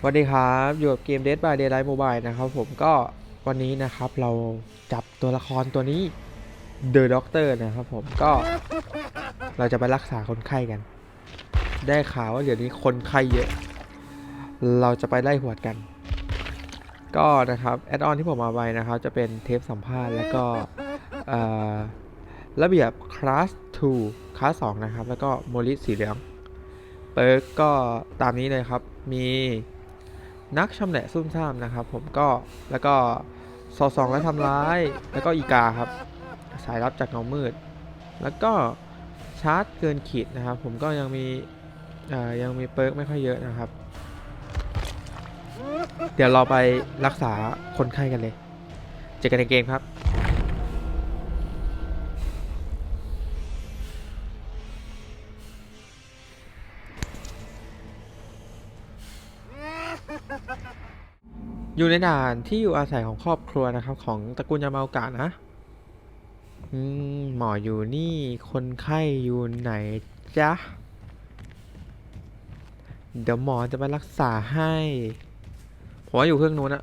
สวัสดีครับอยู่กับเกม Dead by Daylight Mobile นะครับผมก็วันนี้นะครับเราจับตัวละครตัวนี้ The Doctor นะครับผมก็เราจะไปรักษาคนไข้กัน ได้ข่าวว่าเดี๋ยวนี้คนไข้เยอะ เราจะไปไล่หวดกัน ก็นะครับแอดออนที่ผมมาไว้นะครับจะเป็นเทปสัมภาษณ์แล้วก็ระเบียบคลาส2คลาส2นะครับ แล้วก็โมลิสสีเหลืองเปิร์กก็ตามนี้เลยครับมี นักชำแหละซุ่มซ่ามนะครับ ผมก็แล้วก็สอดส่องและทำร้าย แล้วก็อีกาครับ สายรับจากเงามืด แล้วก็ชาร์จเกินขีดนะครับ ผมก็ยังมียังมีเปิร์กไม่ค่อยเยอะนะครับ เดี๋ยวเราไปรักษาคนไข้กันเลย เจอกันในเกมครับ อยู่ในด่านที่อยู่อาศัยของครอบครัวนะครับ ของตระกูลยามาโอกะนะอืมหมออยู่นี่คนไข้อยู่ไหนจ๊ะ เดี๋ยวหมอจะไปรักษาให้ผมว่าอยู่เครื่องนู้นอะ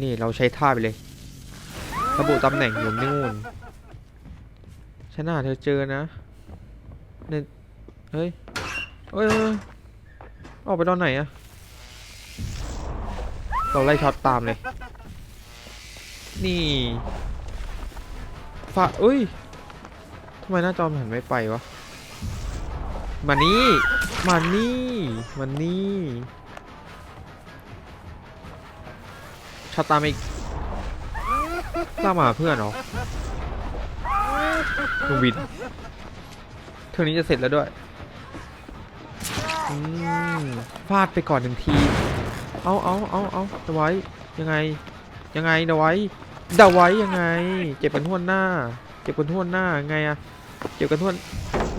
นี่เราใช้ท่าไปเลย ระบุตำแหน่งอยู่นู่นฉันหาเธอเจอนะเนี่ยเฮ้ยเฮ้ยเฮ้ย ออกไปตอนไหนอะเราไล่ช็อตตามเลย นี่ฝาเอ้ยทำไมหน้าจอมนหันไม่ไปวะ มานี่มานี่มานี่ช็อตตามอีกตามมาหาเพื่อนเหรอลุงวินเท่านี้จะเสร็จแล้วด้วย ฟาดไปก่อนหนึ่งที เอาเอาเอาเอาเดาไว้ ยังไง ยังไงเดาไว้เดาไว้ยังไง เจ็บกันทั่วหน้า เจ็บกันทั่วหน้าไงอะเจ็บกันทั่ว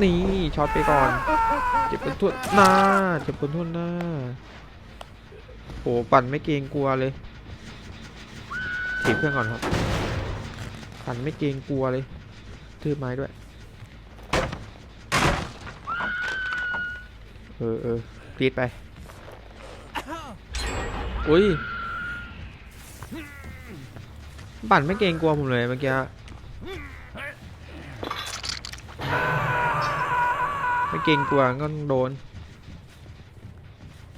นี่ช็อตไปก่อน เจ็บกันทั่วหน้า เจ็บกันทั่วหน้าโหปั่นไม่เกรงกลัวเลยถีบเครื่องก่อนครับปั่นไม่เกรงกลัวเลยทืบไม้ด้วย เออเออกรีดไป อุ้ยปั่นไม่เกรงกลัวผมเลยเมื่อกี้ ไม่เกรงกลัวก็ต้องโดน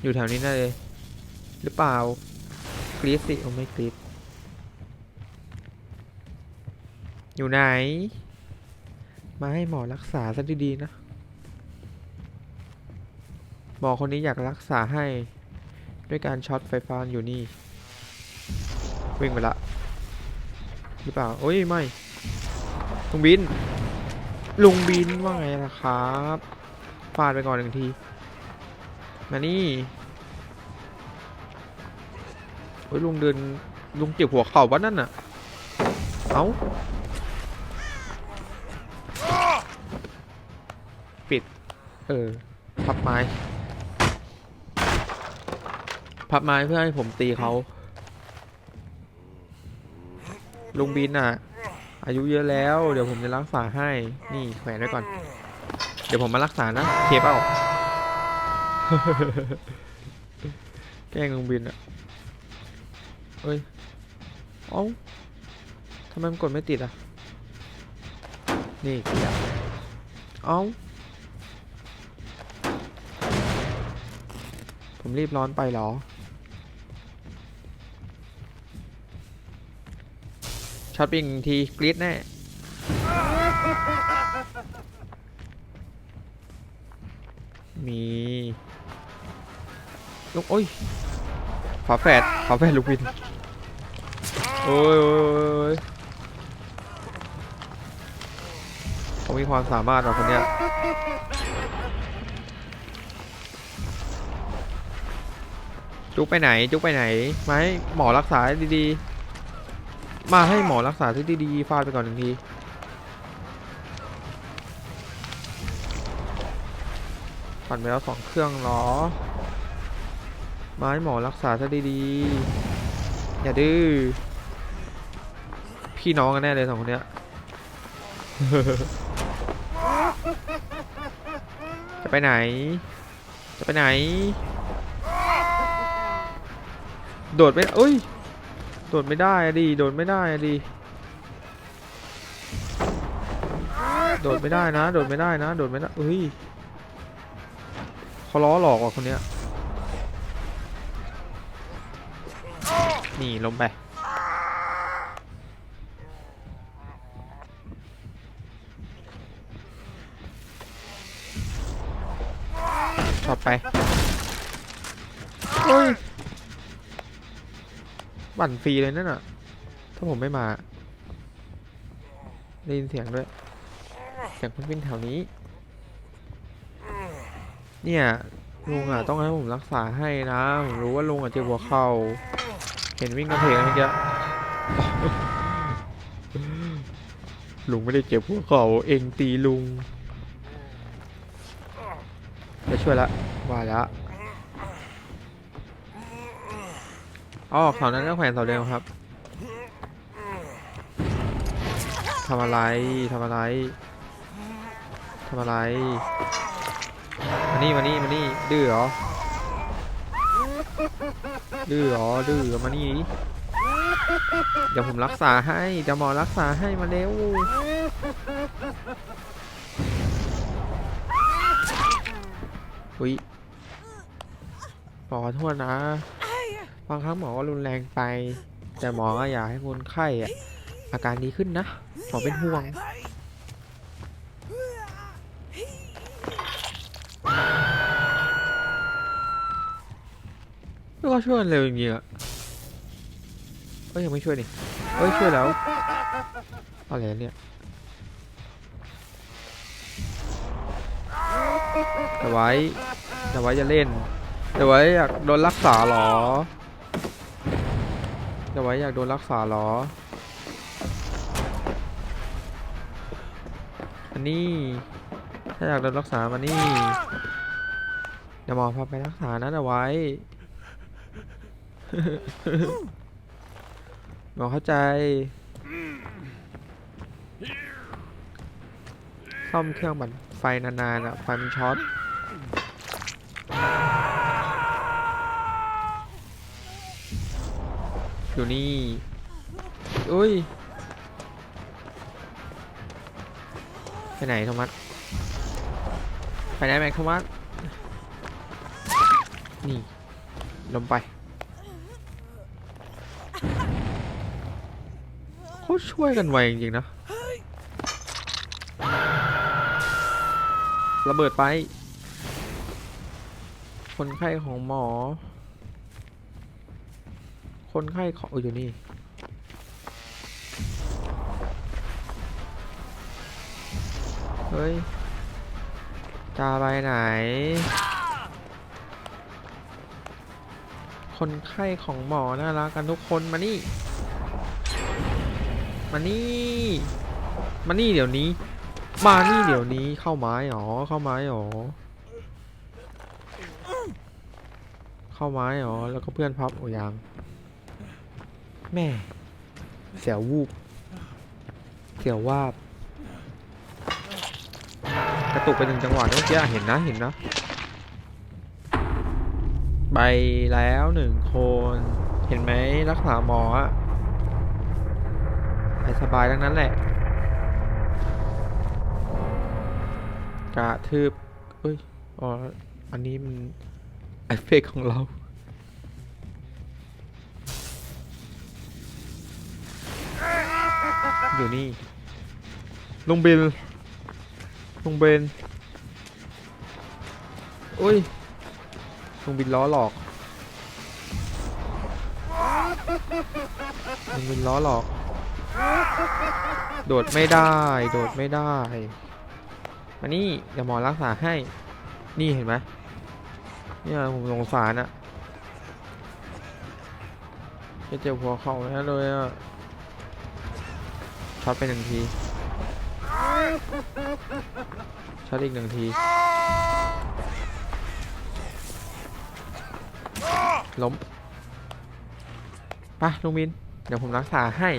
อยู่แถวนี้แน่เลย หรือเปล่า กรีดสิโอ้ไม่กรีดอยู่ไหน มาให้หมอรักษาซะดีๆนะ หมอคนนี้อยากรักษาให้ด้วยการช็อตไฟฟ้าอยู่นี่ วิ่งไปละหรือเปล่าโอ้ยไม่ลุงบิน ลุงบินว่าไงล่ะครับฟาดไปก่อนหนึ่งที มานี่โอ้ยลุงเดินลุงเจ็บหัวเข่าวัดนั่นน่ะ เอ้าปิด เออพับไม้ พับไม้เพื่อให้ผมตีเขาลุงบินอะ อายุเยอะแล้ว เดี๋ยวผมจะรักษาให้ นี่แขวนไว้ก่อน เดี๋ยวผมมารักษานะเคเปล่าแกล้งลุงบินอะเอ้ยเอ้าทำไมมันกดไม่ติดอะ นี่เกียร์เอ้าผมรีบร้อนไปเหรอ ช็อตปอีกหนึ่งทีกรี๊ดแน่มีลูกโอ้ยฝาแฝดฝาแฝดลูกวินโอ้ยโอ้ยเขามีความสามารถว่ะคนเนี้ยจุกไปไหน จุกไปไหนมาให้หมอรักษาดีๆ มาให้หมอรักษาที่ดีๆฟาดไปก่อนหนึ่งที ปั่นไปแล้วสองเครื่องเหรอ มาให้หมอรักษาซะดีๆ อย่าดื้อ พี่น้องกันแน่เลยสองคนเนี้ย จะไปไหน จะไปไหน โดดไม่เอ้ย โดดไม่ได้อะดิโดดไม่ได้อะดิโดดไม่ได้นะ โดดไม่ได้นะ โดดไม่ได้เฮ้ยเขาล้อหลอกว่ะคนเนี้ยนี่ลงไปต่อไปเฮ้ย บั่นฟรีเลยนั่นน่ะ ถ้าผมไม่มาได้ยินเสียงด้วย เสียงคนวิ่งแถวนี้ เนี่ยลุงอะต้องให้ผมรักษาให้นะ ผมรู้ว่าลุงอะเจ็บหัวเข่า เห็นวิ่งกระเพกเมื่อกี้ลุงไม่ได้เจ็บหัวเข่าเองตีลุงจะช่วยละว่าแล้ว อ๋อข่าวนั้นก็แขวนเสาเดิมครับทำอะไรทำอะไรทำอะไรมานี่มานี่มานี่ดื้อเหรอดื้อเหรอดื้อมานี่เดี๋ยวผมรักษาให้เดี๋ยวหมอรักษาให้มาเร็วอุ้ยหมอขอโทษนะ บางครั้งหมอก็รุนแรงไป แต่หมอก็อยากให้คนไข้อะอาการดีขึ้นนะ หมอเป็นห่วงแล้วก็ช่วยเร็วจริงๆอะเอ้ยยังไม่ช่วยนี่เอ้ยช่วยแล้วอะไรเนี่ยแต่ไว้แต่ไว้จะเล่นแต่ไว้อยากโดนรักษาเหรอ แต่ไว้อยากโดนรักษาเหรอ อันนี้ ถ้าอยากโดนรักษามานี่เดี๋ยวหมอพาไปรักษานะแต่ไว้ หมอเข้าใจ ซ่อมเครื่องบันไฟนานๆอะ ไฟมันช็อต อยู่นี่ อุ้ย ไปไหนโทมัส ไปไหนแม็กโทมัส นี่ ลงไปเขาช่วยกันไวจริงๆนะ ระเบิดไป คนไข้ของหมอ คนไข้ของอออยู่นี่เฮ้ยจะไปไหน คนไข้ของหมอน่ารักกันทุกคนมานี่ มานี่ มานี่เดี๋ยวนี้ มานี่เดี๋ยวนี้เข้าไม้หรอเข้าไม้หรอเข้าไม้หรอแล้วก็เพื่อนพับโอ้ยัง แม่เสียววูบเสียววาบ กระตุกไปหนึ่งจังหวะเมื่อกี้เห็นนะเห็นนะ ไปแล้วหนึ่งคน เห็นไหมรักษาหมออะไปสบายทั้งนั้นแหละ กระทืบเอ้ย อ๋อ อันนี้มันเอฟเฟกของเรา อยู่นี่ลุงเบนลุงเบนอุ้ยลุงบินล้อหลอกลุงบินล้อหลอก โดดไม่ได้ โดดไม่ได้มานี่เดี๋ยวหมอรักษาให้ นี่เห็นไหมเนี่ยผมสงสารอะจะเจ็บหัวเข่าแน่เลยอะ ช็อตไปหนึ่งที ช็อตอีกหนึ่งที ล้มปะลุงบิน เดี๋ยวผมรักษาให้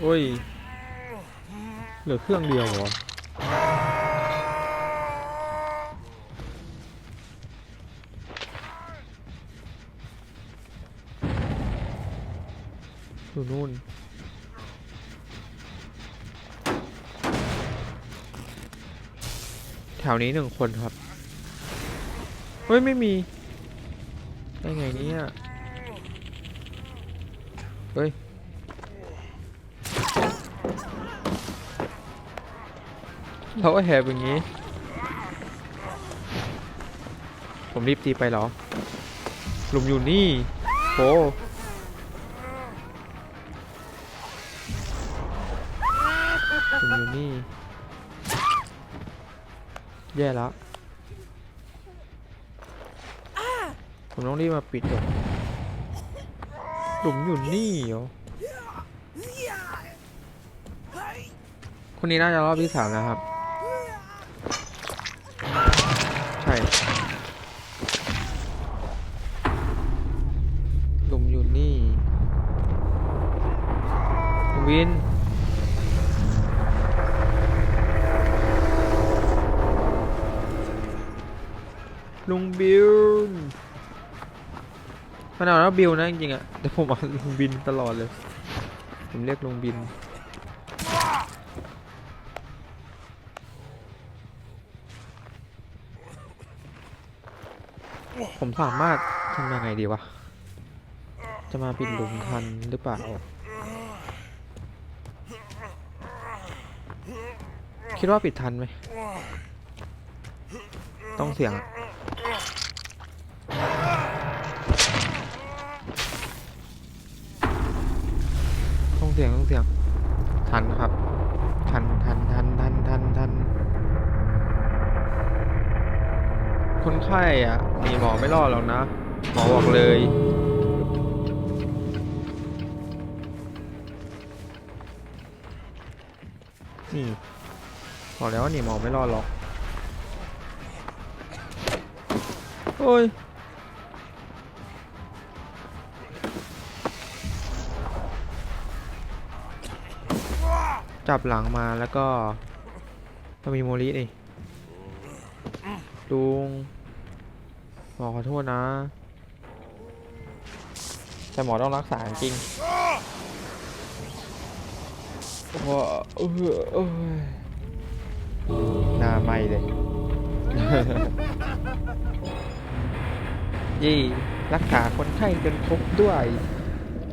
โอ้ย เหลือเครื่องเดียวเหรอ อยู่นู่น แถวนี้หนึ่งคนครับ เฮ้ย ไม่มี ได้ไงเนี่ยเฮ้ย เราก็แหบอย่างนี้ ผมรีบตีไปเหรอหลุมอยู่นี่โห แย่แล้ว ผมต้องรีบมาปิดก่อนหลุมอยู่นี่เหรอคนนี้น่าจะรอบที่สามนะครับ ใช่ หลุมอยู่นี่ วิน ลุงบิวมันาแล้วบิวนะจริงๆอะแต่ผมเอาลุงบินตลอดเลย ผมเรียกลุงบินผมสามารถทำยังไงดีวะ จะมาปิดหลุมทันหรือเปล่า คิดว่าปิดทันไหม ต้องเสียงอะ เสียงต้องเสียง ทันครับ ทันทันทันทันทันทันคนไข้อะหนีหมอไม่รอดหรอกนะ หมอบอกเลย นี่บอกแล้วว่าหนีหมอไม่รอดหรอก โอ้ย จับหลังมาแล้วก็ต้องมีโมลินี่ลุงหมอขอโทษนะ แต่หมอต้องรักษาจริงโอ้เออเออหน้าไหมเลยยี่รักษาคนไข้จนครบด้วย